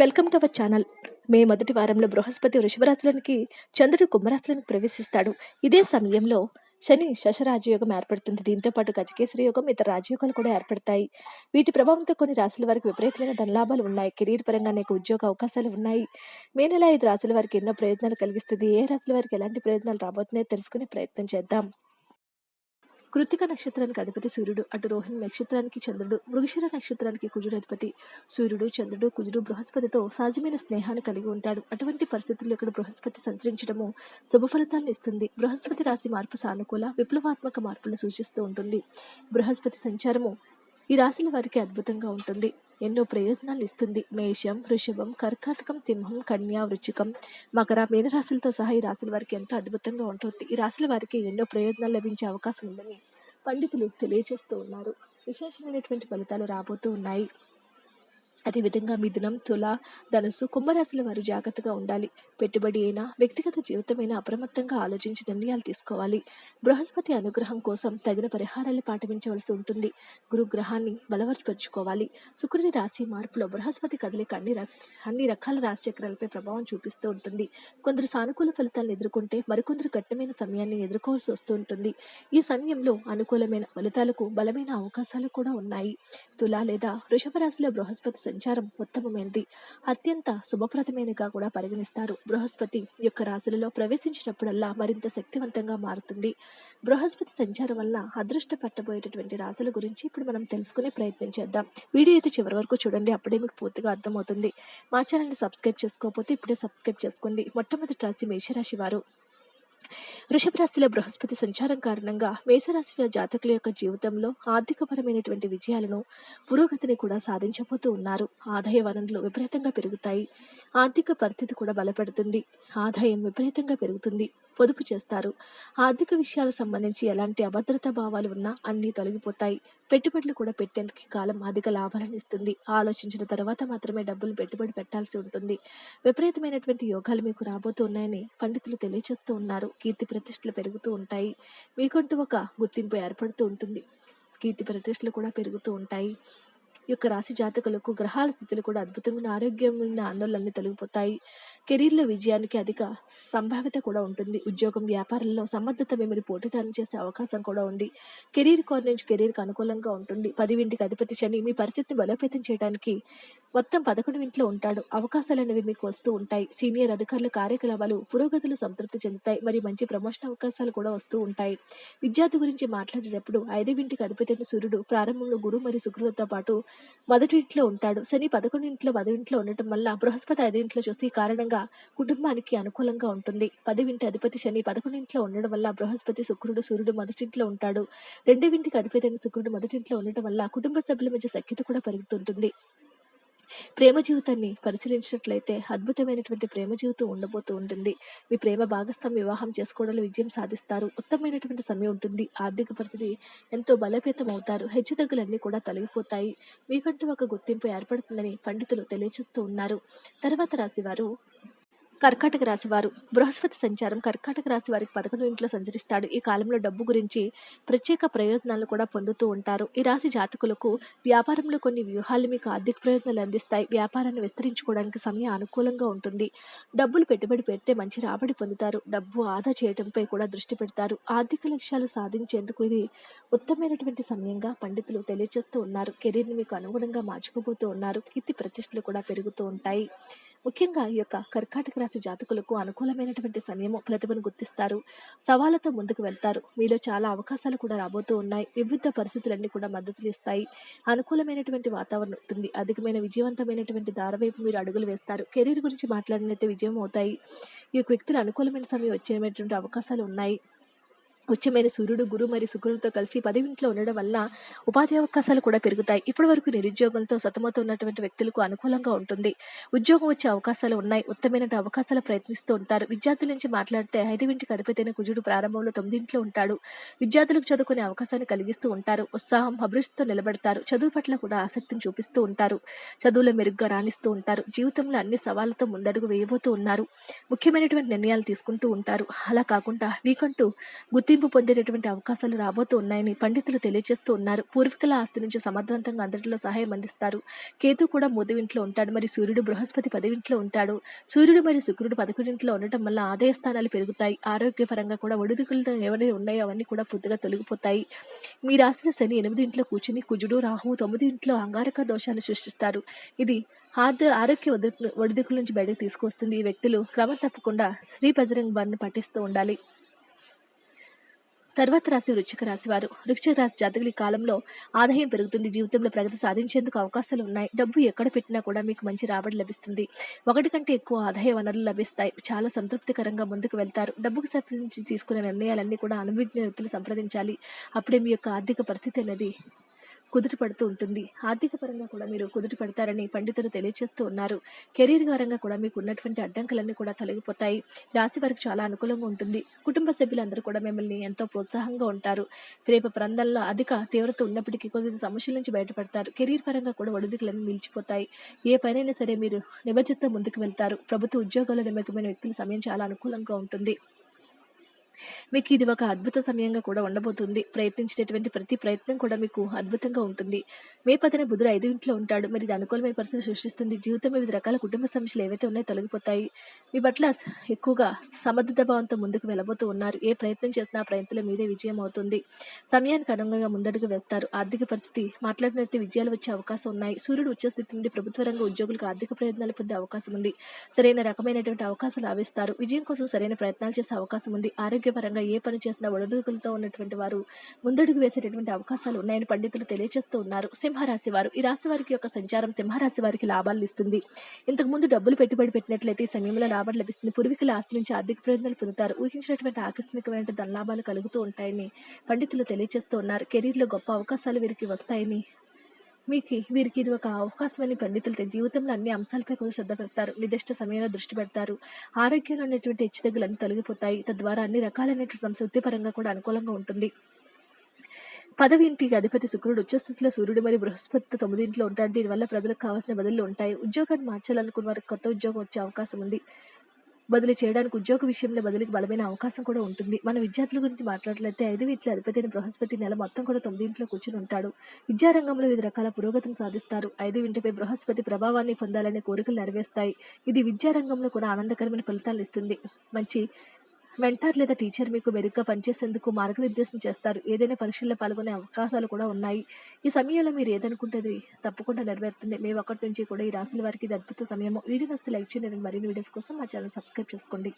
Welcome to our channel. May మొదటి వారంలో బృహస్పతి వృషభరాశులకి చంద్రుడు కుంభరాశులను ప్రవేశిస్తాడు. ఇదే సమయంలో శని శశరాజయోగం ఏర్పడుతుంది. దీంతో పాటు గజకేశ్వరి యోగం ఇతర రాజయోగాలు కూడా ఏర్పడతాయి. వీటి ప్రభావంతో కొన్ని రాశుల వారికి విపరీతమైన ధనలాభాలు ఉన్నాయి. కెరీర్ పరంగా అనేక ఉద్యోగ అవకాశాలు ఉన్నాయి. మే నెల ఐదు రాశుల వారికి ఎన్నో ప్రయోజనాలు కలిగిస్తుంది. ఏ రాశుల వారికి ఎలాంటి ప్రయోజనాలు రాబోతున్నాయో తెలుసుకునే ప్రయత్నం చేద్దాం. కృతిక నక్షత్రానికి అధిపతి సూర్యుడు. అటు రోహిణి నక్షత్రానికి చంద్రుడు. మృగశిర నక్షత్రానికి కుజుడు అధిపతి సూర్యుడు. చంద్రుడు కుజుడు బృహస్పతితో సహజమైన స్నేహాన్ని కలిగి ఉంటాడు. అటువంటి పరిస్థితుల్లో ఇక్కడ బృహస్పతి సంచరించడము శుభ ఫలితాలను ఇస్తుంది. బృహస్పతి రాశి మార్పు సానుకూల విప్లవాత్మక మార్పులను సూచిస్తూ ఉంటుంది. బృహస్పతి సంచారము ఈ రాశుల వారికి అద్భుతంగా ఉంటుంది. ఎన్నో ప్రయోజనాలు ఇస్తుంది. మేషం వృషభం కర్కాటకం సింహం కన్యా వృచ్చికం మకర మీనరాశులతో సహా ఈ రాశుల వారికి ఎంతో అద్భుతంగా ఉంటుంది. ఈ రాశుల వారికి ఎన్నో ప్రయోజనాలు లభించే అవకాశం ఉందని పండితులు తెలియజేస్తూ ఉన్నారు. విశేషమైనటువంటి ఫలితాలు రాబోతూ ఉన్నాయి. అదేవిధంగా మిథునం తుల ధనుసు కుంభరాశుల వారు జాగ్రత్తగా ఉండాలి. పెట్టుబడి అయినా వ్యక్తిగత జీవితమైనా అప్రమత్తంగా ఆలోచించి నిర్ణయాలు తీసుకోవాలి. బృహస్పతి అనుగ్రహం కోసం తగిన పరిహారాలు పాటించవలసి ఉంటుంది. గురుగ్రహాన్ని బలవర్చపరుచుకోవాలి. శుక్రుని రాశి మార్పులో బృహస్పతి కదలిక అన్ని రాశి అన్ని రకాల రాశి చక్రాలపై ప్రభావం చూపిస్తూ ఉంటుంది. కొందరు సానుకూల ఫలితాలను ఎదుర్కొంటే మరికొందరు కఠినమైన సమయాన్ని ఎదుర్కోవాల్సి వస్తూ ఉంటుంది. ఈ సమయంలో అనుకూలమైన ఫలితాలకు బలమైన అవకాశాలు కూడా ఉన్నాయి. తుల లేదా వృషభ రాశిలో బృహస్పతి సంచారం ఉత్తమమైనది. అత్యంత శుభప్రదమైనగా కూడా పరిగణిస్తారు. బృహస్పతి యొక్క రాశులలో ప్రవేశించినప్పుడల్లా మరింత శక్తివంతంగా మారుతుంది. బృహస్పతి సంచారం వల్ల అదృష్ట పట్టబోయేటటువంటి రాశుల గురించి ఇప్పుడు మనం తెలుసుకునే ప్రయత్నం చేద్దాం. వీడియో అయితే చివరి వరకు చూడండి. అప్పుడే మీకు పూర్తిగా అర్థమవుతుంది. మా ఛానల్ని సబ్స్క్రైబ్ చేసుకోకపోతే ఇప్పుడే సబ్స్క్రైబ్ చేసుకోండి. మొట్టమొదటి రాశి మేషరాశి వారు. వృషభ రాశిలో బృహస్పతి సంచారం కారణంగా మేషరాశి జాతకుల యొక్క జీవితంలో ఆర్థికపరమైనటువంటి విజయాలను పురోగతిని కూడా సాధించబోతూ ఉన్నారు. ఆదాయ వనరులు విపరీతంగా పెరుగుతాయి. ఆర్థిక పరిస్థితి కూడా బలపడుతుంది. ఆదాయం విపరీతంగా పెరుగుతుంది. పొదుపు చేస్తారు. ఆర్థిక విషయాలకు సంబంధించి ఎలాంటి అభద్రతా భావాలు ఉన్నా అన్నీ తొలగిపోతాయి. పెట్టుబడులు కూడా పెట్టేందుకు కాలం అధిక లాభాలను ఇస్తుంది. ఆలోచించిన తర్వాత మాత్రమే డబ్బులు పెట్టుబడి పెట్టాల్సి ఉంటుంది. విపరీతమైనటువంటి యోగాలు మీకు రాబోతున్నాయని పండితులు తెలియజేస్తూ ఉన్నారు. కీర్తి ప్రతిష్టలు పెరుగుతూ ఉంటాయి. మీకంటూ ఒక గుర్తింపు ఏర్పడుతూ ఉంటుంది. కీర్తి ప్రతిష్టలు కూడా పెరుగుతూ ఉంటాయి. ఈ యొక్క రాశి జాతకులకు గ్రహాల స్థితులు కూడా అద్భుతమైన ఆరోగ్యమైన ఆందోళనలు తొలగిపోతాయి. కెరీర్లో విజయానికి అధిక సంభావ్యత కూడా ఉంటుంది. ఉద్యోగం వ్యాపారంలో సమర్థత మిమ్మల్ని పోటీదారం చేసే అవకాశం కూడా ఉంది. కెరీర్ కోర్ నుంచి కెరీర్కి అనుకూలంగా ఉంటుంది. పదివింటికి అధిపతి శని మీ పరిస్థితిని బలోపేతం చేయడానికి మొత్తం పదకొండు ఇంట్లో ఉంటాడు. అవకాశాలు అనేవి మీకు వస్తూ ఉంటాయి. సీనియర్ అధికారుల కార్యకలాపాలు పురోగతులు సంతృప్తి చెందుతాయి. మరియు మంచి ప్రమోషన్ అవకాశాలు కూడా వస్తూ ఉంటాయి. విద్యార్థి గురించి మాట్లాడేటప్పుడు ఐదవింటికి అధిపతి సూర్యుడు ప్రారంభంలో గురు మరియు శుక్రులతో పాటు మొదటి ఇంట్లో ఉంటాడు. శని పదకొండు ఇంట్లో పదవింట్లో ఉండటం వల్ల బృహస్పతి ఐదింట్లో చూస్తే ఈ కారణంగా కుటుంబానికి అనుకూలంగా ఉంటుంది. పదివింటి అధిపతి శని పదకొండింట్లో ఉండడం వల్ల బృహస్పతి శుక్రుడు సూర్యుడు మొదటింట్లో ఉంటాడు. రెండవింటికి అధిపతి శుక్రుడు మొదటింట్లో ఉండటం వల్ల కుటుంబ సభ్యుల మధ్య సఖ్యత కూడా పెరుగుతుంటుంది. ప్రేమ జీవితాన్ని పరిశీలించినట్లయితే అద్భుతమైనటువంటి ప్రేమ జీవితం ఉండబోతూ ఉంటుంది. మీ ప్రేమ భాగస్వామి వివాహం చేసుకోవడంలో విజయం సాధిస్తారు. ఉత్తమమైనటువంటి సమయం ఉంటుంది. ఆర్థిక పరిస్థితి ఎంతో బలోపేతం అవుతారు. హెచ్చుతగ్గులన్నీ కూడా తొలగిపోతాయి. మీకంటూ ఒక గుర్తింపు ఏర్పడుతుందని పండితులు తెలియజేస్తూ ఉన్నారు. తర్వాత రాశివారు కర్కాటక రాశి వారు బృహస్పతి సంచారం కర్కాటక రాశి వారికి పదకొండు ఇంట్లో సంచరిస్తాడు. ఈ కాలంలో డబ్బు గురించి ప్రత్యేక ప్రయోజనాలు కూడా పొందుతూ ఉంటారు. ఈ రాశి జాతకులకు వ్యాపారంలో కొన్ని వ్యూహాలు మీకు ఆర్థిక ప్రయోజనాలు అందిస్తాయి. వ్యాపారాన్ని విస్తరించుకోవడానికి సమయం అనుకూలంగా ఉంటుంది. డబ్బులు పెట్టుబడి పెడితే మంచి రాబడి పొందుతారు. డబ్బు ఆదా చేయడంపై కూడా దృష్టి పెడతారు. ఆర్థిక లక్ష్యాలు సాధించేందుకు ఇది ఉత్తమమైనటువంటి సమయంగా పండితులు తెలియజేస్తూ ఉన్నారు. కెరీర్ని మీకు అనుగుణంగా మార్చుకోబోతూ ఉన్నారు. కీర్తి ప్రతిష్టలు కూడా పెరుగుతూ ఉంటాయి. ముఖ్యంగా ఈ యొక్క కర్కాటక రాశి జాతకులకు అనుకూలమైనటువంటి సమయము ప్రతిభను గుర్తిస్తారు. సవాళ్ళతో ముందుకు వెళ్తారు. మీలో చాలా అవకాశాలు కూడా రాబోతూ ఉన్నాయి. వివిధ పరిస్థితులన్నీ కూడా మద్దతులు ఇస్తాయి. అనుకూలమైనటువంటి వాతావరణం ఉంటుంది. అధికమైన విజయవంతమైనటువంటి దారవైపు మీరు అడుగులు వేస్తారు. కెరీర్ గురించి మాట్లాడినైతే విజయం అవుతాయి. ఈ యొక్క వ్యక్తులు అనుకూలమైన సమయం వచ్చేటువంటి అవకాశాలు ఉన్నాయి. ఉచ్చమైన సూర్యుడు గురు మరియు శుక్రుడితో కలిసి పదివింట్లో ఉండడం వల్ల ఉపాధి అవకాశాలు కూడా పెరుగుతాయి. ఇప్పటి వరకు నిరుద్యోగంతో ఉన్నటువంటి వ్యక్తులకు అనుకూలంగా ఉంటుంది. ఉద్యోగం వచ్చే అవకాశాలు ఉన్నాయి. ఉత్తమైన అవకాశాలు ప్రయత్నిస్తూ ఉంటారు. విద్యార్థుల నుంచి మాట్లాడితే ఐదువింటికి అధిపతైన కుజుడు ప్రారంభంలో తొమ్మిదింట్లో ఉంటాడు. విద్యార్థులకు చదువుకునే అవకాశాన్ని కలిగిస్తూ ఉంటారు. ఉత్సాహం అభివృద్ధితో నిలబడతారు. చదువు పట్ల కూడా ఆసక్తిని చూపిస్తూ ఉంటారు. చదువులో మెరుగ్గా రాణిస్తూ ఉంటారు. జీవితంలో అన్ని సవాళ్ళతో ముందడుగు వేయబోతూ ఉన్నారు. ముఖ్యమైనటువంటి నిర్ణయాలు తీసుకుంటూ ఉంటారు. అలా కాకుండా మీకంటూ గుర్తింపు గుర్తింపు పొందేటటువంటి అవకాశాలు రాబోతూ ఉన్నాయని పండితులు తెలియజేస్తూ ఉన్నారు. పూర్వీకుల ఆస్తి నుంచి సమర్థవంతంగా అందరిలో సహాయం అందిస్తారు. కేతు కూడా మూదవింట్లో ఉంటాడు. మరి సూర్యుడు బృహస్పతి పదవింట్లో ఉంటాడు. సూర్యుడు మరియు శుక్రుడు పదకొండింట్లో ఉండటం వల్ల ఆదాయ స్థానాలు పెరుగుతాయి. ఆరోగ్యపరంగా కూడా ఒడిదుడుకులతో ఎవరి ఉన్నాయో అవన్నీ కూడా పూర్తిగా తొలగిపోతాయి. మీ రాసిన శని ఎనిమిది ఇంట్లో కూర్చుని కుజుడు రాహువు తొమ్మిది ఇంట్లో అంగారక దోషాన్ని సృష్టిస్తారు. ఇది ఆద్య ఆరోగ్య ఒడిదుకుల నుంచి బయటకు తీసుకొస్తుంది ఈ వ్యక్తులు క్రమం తప్పకుండా శ్రీ బజరంగ్ బారిని పఠిస్తూ ఉండాలి. తర్వాత రాశి వృచ్చిక రాశి వారు వృక్షిక రాశి జాతకుల కాలంలో ఆదాయం పెరుగుతుంది. జీవితంలో ప్రగతి సాధించేందుకు అవకాశాలు ఉన్నాయి. డబ్బు ఎక్కడ పెట్టినా కూడా మీకు మంచి రాబడి లభిస్తుంది. ఒకటి కంటే ఎక్కువ ఆదాయ వనరులు లభిస్తాయి. చాలా సంతృప్తికరంగా ముందుకు వెళ్తారు. డబ్బుకు సంబంధించి తీసుకునే నిర్ణయాలన్నీ కూడా అనుభవజ్ఞ వ్యక్తులు సంప్రదించాలి. అప్పుడే మీ యొక్క ఆర్థిక పరిస్థితి అనేది కుదుటి పడుతూ ఉంటుంది. ఆర్థిక పరంగా కూడా మీరు కుదుటి పడతారని పండితులు తెలియజేస్తూ ఉన్నారు. కెరీర్ పరంగా కూడా మీకు ఉన్నటువంటి అడ్డంకులన్నీ కూడా తొలగిపోతాయి. రాశి వారికి చాలా అనుకూలంగా ఉంటుంది. కుటుంబ సభ్యులందరూ కూడా మిమ్మల్ని ఎంతో ప్రోత్సాహంగా ఉంటారు. ప్రేమ ప్రాంతాల్లో అధిక తీవ్రత ఉన్నప్పటికీ కొద్ది సమస్యల నుంచి బయటపడతారు. కెరీర్ పరంగా కూడా ఒడిదుకులన్నీ నిలిచిపోతాయి. ఏ పనైనా సరే మీరు నిబద్ధతతో ముందుకు వెళ్తారు. ప్రభుత్వ ఉద్యోగాల్లో నిమగ్నమైన వ్యక్తుల సమయం చాలా అనుకూలంగా ఉంటుంది. మీకు ఇది ఒక అద్భుత సమయంగా కూడా ఉండబోతుంది. ప్రయత్నించినటువంటి ప్రతి ప్రయత్నం కూడా మీకు అద్భుతంగా ఉంటుంది. మే పదిన బుధుడు ఐదు ఇంట్లో ఉంటాడు. మరి ఇది అనుకూలమైన పరిస్థితి సృష్టిస్తుంది. జీవితం వివిధ రకాల కుటుంబ సమస్యలు ఏవైతే ఉన్నాయో తొలగిపోతాయి. మీ పట్ల ఎక్కువగా సమర్థత భావంతో ముందుకు వెళ్ళబోతూ ఉన్నారు. ఏ ప్రయత్నం చేసినా ప్రయత్నంలో మీదే విజయం అవుతుంది. సమయానికి అనుగుణంగా ముందడుగు వేస్తారు. ఆర్థిక పరిస్థితి మాట్లాడినట్టు విజయాలు వచ్చే అవకాశం ఉన్నాయి. సూర్యుడు ఉచ్చస్థితి నుండి ప్రభుత్వ రంగ ఉద్యోగులకు ఆర్థిక ప్రయోజనాలు పొందే అవకాశం ఉంది. సరైన రకమైనటువంటి అవకాశాలు ఆవిస్తారు. విజయం కోసం సరైన ప్రయత్నాలు చేసే అవకాశం ఉంది. ఆరోగ్యపరంగా ఏ పని చేసినా ఒడిదుడుకులతో ఉన్నటువంటి వారు ముందడుగు వేసేటటువంటి అవకాశాలు ఉన్నాయని పండితులు తెలియజేస్తూ ఉన్నారు. సింహరాశి వారు ఈ రాశి వారికి యొక్క సంచారం సింహరాశి వారికి లాభాలు ఇస్తుంది. ఇంతకు ముందు డబ్బులు పెట్టుబడి పెట్టినట్లయితే ఈ సమయంలో లాభాలు లభిస్తుంది. పూర్వీకుల ఆస్తి నుంచి ఆర్థిక ప్రయోజనాలు పొందుతారు. ఊహించినటువంటి ఆకస్మికమైన ధనలాభాలు కలుగుతూ ఉంటాయని పండితులు తెలియజేస్తూ ఉన్నారు. కెరీర్లో గొప్ప అవకాశాలు వీరికి వస్తాయని మీకు వీరికి ఇది ఒక అవకాశమని పండితులు తె- జీవితంలో అన్ని అంశాలపై కొంచెం శ్రద్ధ పెడతారు. నిర్దిష్ట సమయంలో దృష్టి పెడతారు. ఆరోగ్యంలో ఉన్నటువంటి హెచ్చుతగ్గులన్నీ తొలగిపోతాయి. తద్వారా అన్ని రకాలైనటువంటి సంస్కృతి పరంగా కూడా అనుకూలంగా ఉంటుంది. పదవి ఇంటికి అధిపతి శుక్రుడు ఉచ్చస్థితిలో సూర్యుడు మరియు బృహస్పతితో తొమ్మిది ఇంట్లో ఉంటాడు దీనివల్ల ప్రజలకు కావాల్సిన బదులు ఉంటాయి. ఉద్యోగాన్ని మార్చాలనుకున్న వారికి కొత్త ఉద్యోగం వచ్చే అవకాశం ఉంది. బదిలీ చేయడానికి ఉద్యోగ విషయంలో బదిలీకి బలమైన అవకాశం కూడా ఉంటుంది. మన విద్యార్థుల గురించి మాట్లాడలేతే ఐదు వీటిలో అధిపతి బృహస్పతి నెల మొత్తం కూడా తొమ్మిదింట్లో కూర్చుని ఉంటాడు. విద్యారంగంలో వివిధ రకాల పురోగతిని సాధిస్తారు. ఐదు ఇంటిపై బృహస్పతి ప్రభావాన్ని పొందాలనే కోరికలు నెరవేరుస్తాయి. ఇది విద్యారంగంలో కూడా ఆనందకరమైన ఫలితాలు ఇస్తుంది. మంచి మెంటర్ లేదా టీచర్ మీకు మెరుగ్గా పనిచేసేందుకు మార్గనిర్దేశం చేస్తారు. ఏదైనా పరీక్షల్లో పాల్గొనే అవకాశాలు కూడా ఉన్నాయి. ఈ సమయంలో మీరు ఏదనుకుంటే అది తప్పకుండా నెరవేరుతుంది. మే ఒకటి నుంచి కూడా ఈ రాశుల వారికి ఇది అద్భుత సమయము. వీడియో వస్తే లైక్ చేయండి. మరిన్ని వీడియోస్ కోసం మా ఛానల్ సబ్స్క్రైబ్ చేసుకోండి.